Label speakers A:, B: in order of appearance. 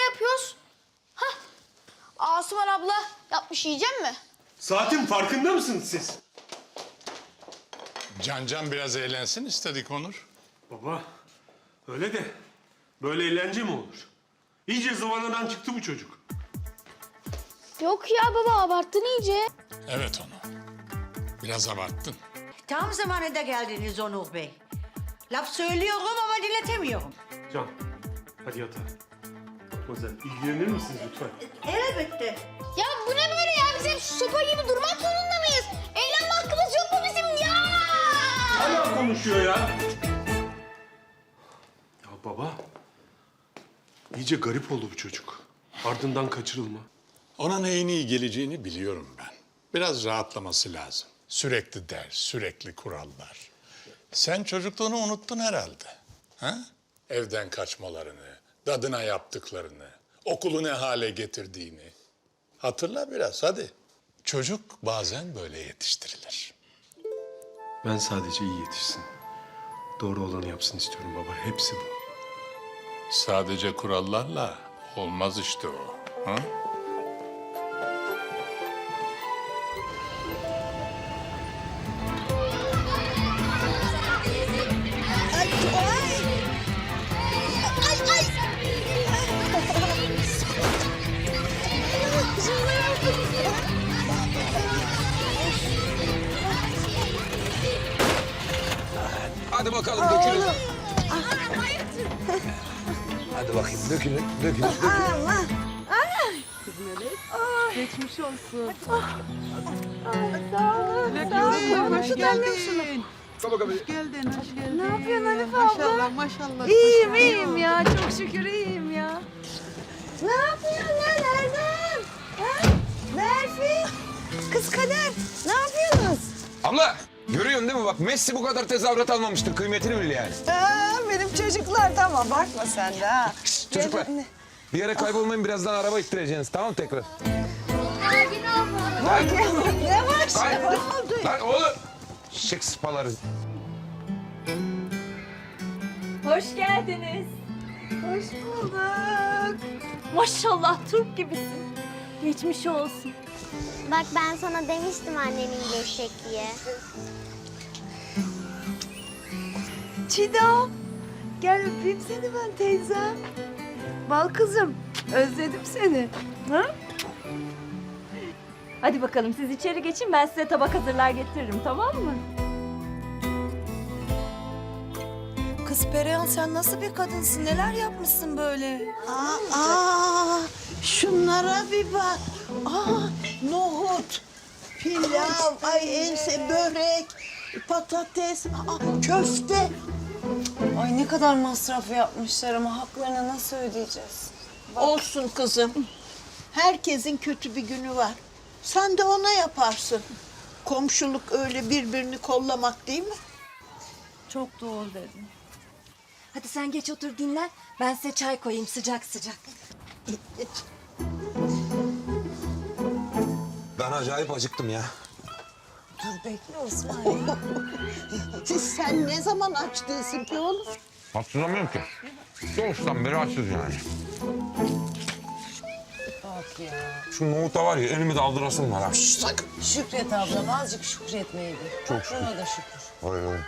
A: yapıyoruz. Hah. Asuman abla yapmış yiyecek mi?
B: Saatin farkında mısınız siz?
C: Can Can biraz eğlensin istedik Onur.
B: Baba, öyle de böyle eğlence mi olur? İyice zıvanadan çıktı bu çocuk.
A: Yok ya baba abarttın iyice.
C: Evet onu. Biraz abarttın.
D: Tam zamanında geldiniz Onur Bey. Laf söylüyorum ama dinletemiyorum.
B: Can, hadi yatağa. Matmazel, ilgilenir misiniz lütfen?
D: Elbette.
A: Ya bu ne böyle ya? Biz hep sopa gibi durmak zorunda mıyız? Eğlenme hakkımız yok mu bizim ya?
B: Hala konuşuyor ya. Ya baba, iyice garip oldu bu çocuk. Ardından kaçırılma.
C: Ona neyin iyi geleceğini biliyorum ben. Biraz rahatlaması lazım. Sürekli ders, sürekli kurallar. Sen çocukluğunu unuttun herhalde. Ha? Evden kaçmalarını, dadına yaptıklarını, okulu ne hale getirdiğini. Hatırla biraz hadi. Çocuk bazen böyle yetiştirilir.
B: Ben sadece iyi yetişsin. Doğru olanı yapsın istiyorum baba. Hepsi bu.
C: Sadece kurallarla olmaz işte o. Ha?
E: Hadi bakalım dökülün. Hadi bakayım dökülün, dökülün, dökülün.
F: Hoş geldin.
E: Kapıyı.
F: Geldin, hoş geldin.
G: Ne yapıyorsun Hanife
F: Maşallah, maşallah.
G: İyiyim
F: maşallah.
G: iyiyim ya çok şükür iyiyim ya. Ne yapıyorsun lan Erdem? Ha? Merfi? Kız Kader ne yapıyorsunuz?
E: Abla görüyorsun değil mi bak Messi bu kadar tezahürat almamıştır kıymetini bil yani.
G: Aa, benim çocuklar tamam bakma sen de ha.
E: Şşt, çocuklar
G: Gel-
E: bir yere kaybolmayın birazdan araba ittireceksiniz tamam mı tekrar? Lan,
G: yavaş. oldu?
E: lan oğlum. Şık sıpaları.
H: Hoş geldiniz.
G: Hoş bulduk.
H: Maşallah Türk gibisin. Geçmiş olsun.
I: Bak ben sana demiştim annemin geçecek diye.
G: Çiğdem. Gel öpeyim seni ben teyzem. Bal kızım özledim seni. Ha?
H: Hadi bakalım siz içeri geçin ben size tabak hazırlar getiririm tamam mı?
G: Perihan sen nasıl bir kadınsın? Neler yapmışsın böyle?
F: Aa, aa, şunlara bir bak. Aa, nohut, pilav, ay ense, börek, patates, aa, köfte.
G: Ay ne kadar masraf yapmışlar ama haklarını nasıl ödeyeceğiz?
F: Olsun kızım. Herkesin kötü bir günü var. Sen de ona yaparsın. Komşuluk öyle birbirini kollamak değil mi?
H: Çok doğru dedin. Hadi sen geç otur dinlen. Ben size çay koyayım sıcak sıcak.
E: Ben acayip acıktım ya.
G: Dur bekle Osman.
F: Sen ne zaman aç değilsin ki oğlum?
E: Hatırlamıyorum ki. Doğuştan beri açız yani. Şu nohuta var ya elimi de var ha. Sakın.
G: Şükret ablam azıcık şükretmeyi bil. Çok şükür. da şükür.
E: Oy oy.